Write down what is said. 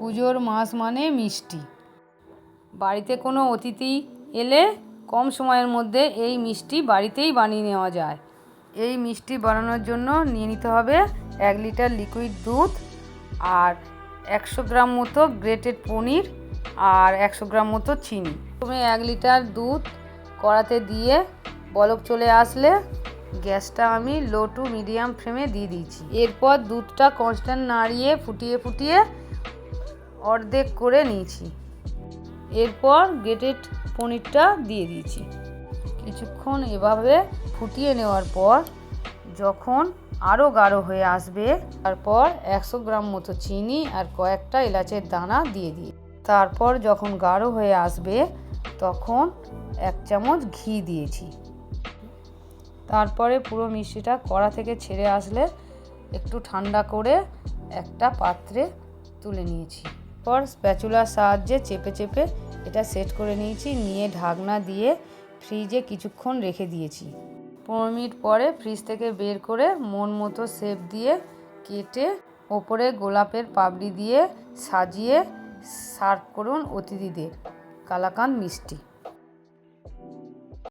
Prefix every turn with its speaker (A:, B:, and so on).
A: পুজোর মাস মানে মিষ্টি। বাড়িতে কোনো অতিথি এলে কম সময়ের মধ্যে এই মিষ্টি বাড়িতেই বানিয়ে নেওয়া যায়। এই মিষ্টি বানানোর জন্য নিয়ে নিতে হবে এক লিটার লিকুইড দুধ আর একশো গ্রাম মতো গ্রেটেড পনির আর একশো গ্রাম মতো চিনি। তুমি এক লিটার দুধ কড়াতে দিয়ে বলক চলে আসলে গ্যাসটা আমি লো টু মিডিয়াম ফ্লেমে দিয়ে দিয়েছি। এরপর দুধটা কনস্ট্যান্ট নাড়িয়ে ফুটিয়ে ফুটিয়ে অর্ধেক করে নিয়েছি। এরপর গ্রেটেড পনিরটা দিয়ে দিয়েছি। কিছুক্ষণ এভাবে ফুটিয়ে নেওয়ার পর যখন আরও গাঢ় হয়ে আসবে, তারপর একশো গ্রাম মতো চিনি আর কয়েকটা এলাচের দানা দিয়ে দিই। তারপর যখন গাঢ় হয়ে আসবে, তখন এক চামচ ঘি দিয়েছি। তারপরে পুরো মিষ্টিটা কড়া থেকে ছেড়ে আসলে একটু ঠান্ডা করে একটা পাত্রে তুলে নিয়েছি। পর স্প্যাচুলার সাহায্যে চেপে চেপে এটা সেট করে নিয়েছি, নিয়ে ঢাকনা দিয়ে ফ্রিজে কিছুক্ষণ রেখে দিয়েছি। পনেরো মিনিট পরে ফ্রিজ থেকে বের করে মন মতো শেপ দিয়ে কেটে ওপরে গোলাপের পাপড়ি দিয়ে সাজিয়ে সার্ভ করুন অতিথিদের। কালাকাঁদ মিষ্টি।